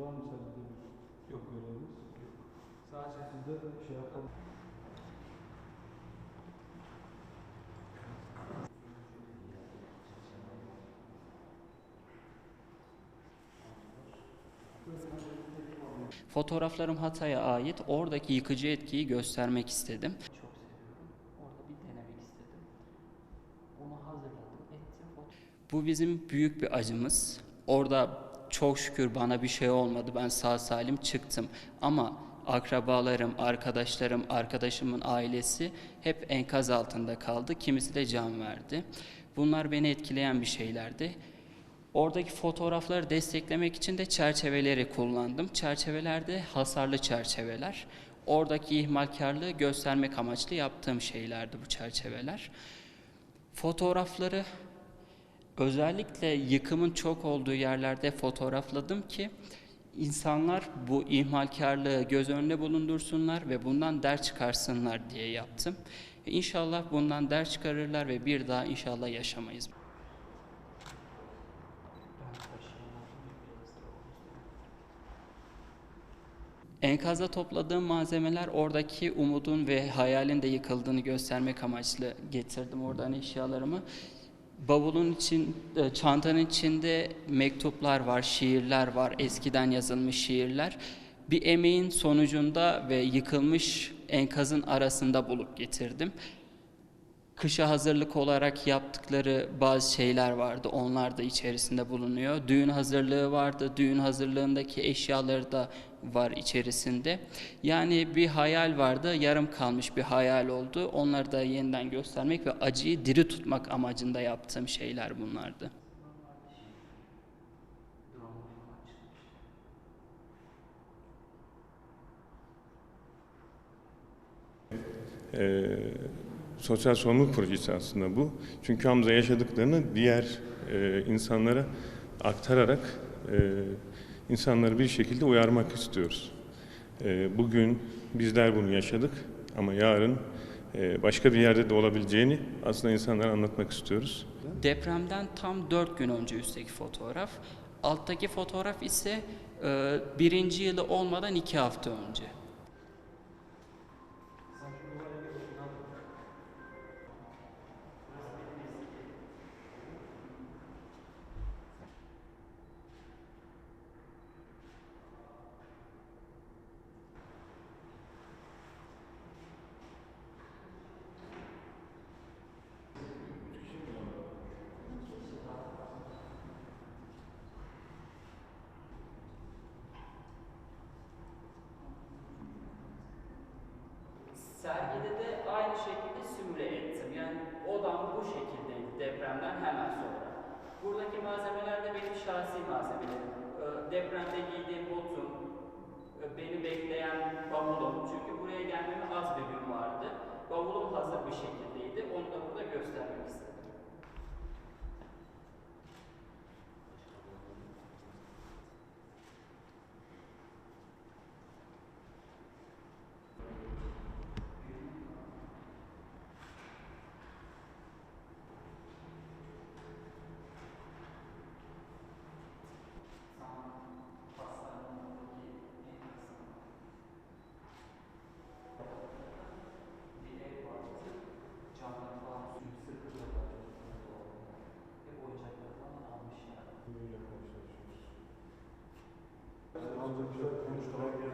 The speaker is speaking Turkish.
Var mı sende de bir yok görevimiz? Sadece biz de şey yapalım. Fotoğraflarım Hatay'a ait. Oradaki yıkıcı etkiyi göstermek istedim. Çok seviyorum. Orada bir denemek istedim. Onu hazırladım, ettim. Bu bizim büyük bir acımız. Orada çok şükür bana bir şey olmadı. Ben sağ salim çıktım. Ama akrabalarım, arkadaşlarım, arkadaşımın ailesi hep enkaz altında kaldı. Kimisi de can verdi. Bunlar beni etkileyen bir şeylerdi. Oradaki fotoğrafları desteklemek için de çerçeveleri kullandım. Çerçevelerde hasarlı çerçeveler. Oradaki ihmalkarlığı göstermek amaçlı yaptığım şeylerdi bu çerçeveler. Fotoğrafları özellikle yıkımın çok olduğu yerlerde fotoğrafladım ki insanlar bu ihmalkarlığı göz önüne bulundursunlar ve bundan ders çıkarsınlar diye yaptım. İnşallah bundan ders çıkarırlar ve bir daha inşallah yaşamayız. Enkazda topladığım malzemeler oradaki umudun ve hayalin de yıkıldığını göstermek amaçlı getirdim oradan eşyalarımı. Bavulun için, e, çantanın içinde mektuplar var, şiirler var, eskiden yazılmış şiirler. Bir emeğin sonucunda ve yıkılmış enkazın arasında bulup getirdim. Kışa hazırlık olarak yaptıkları bazı şeyler vardı. Onlar da içerisinde bulunuyor. Düğün hazırlığı vardı. Düğün hazırlığındaki eşyaları da var içerisinde. Yani bir hayal vardı. Yarım kalmış bir hayal oldu. Onları da yeniden göstermek ve acıyı diri tutmak amacında yaptığım şeyler bunlardı. Ee, sosyal sorumluluk projesi aslında bu. Çünkü Hamza yaşadıklarını diğer e, insanlara aktararak e, insanları bir şekilde uyarmak istiyoruz. E, bugün bizler bunu yaşadık ama yarın e, başka bir yerde de olabileceğini aslında insanlara anlatmak istiyoruz. Depremden tam 4 gün önce üstteki fotoğraf. Alttaki fotoğraf ise e, birinci yılı olmadan 2 hafta önce. Bu şekildeydi depremden hemen sonra. Buradaki malzemeler de benim şahsi malzemelerim. Depremde giydiğim botum, beni bekleyen bavulum. Çünkü buraya gelmeme az bir gün vardı. Bavulum hazır bir şekildeydi. Onu da burada göstermek istedim. Hamza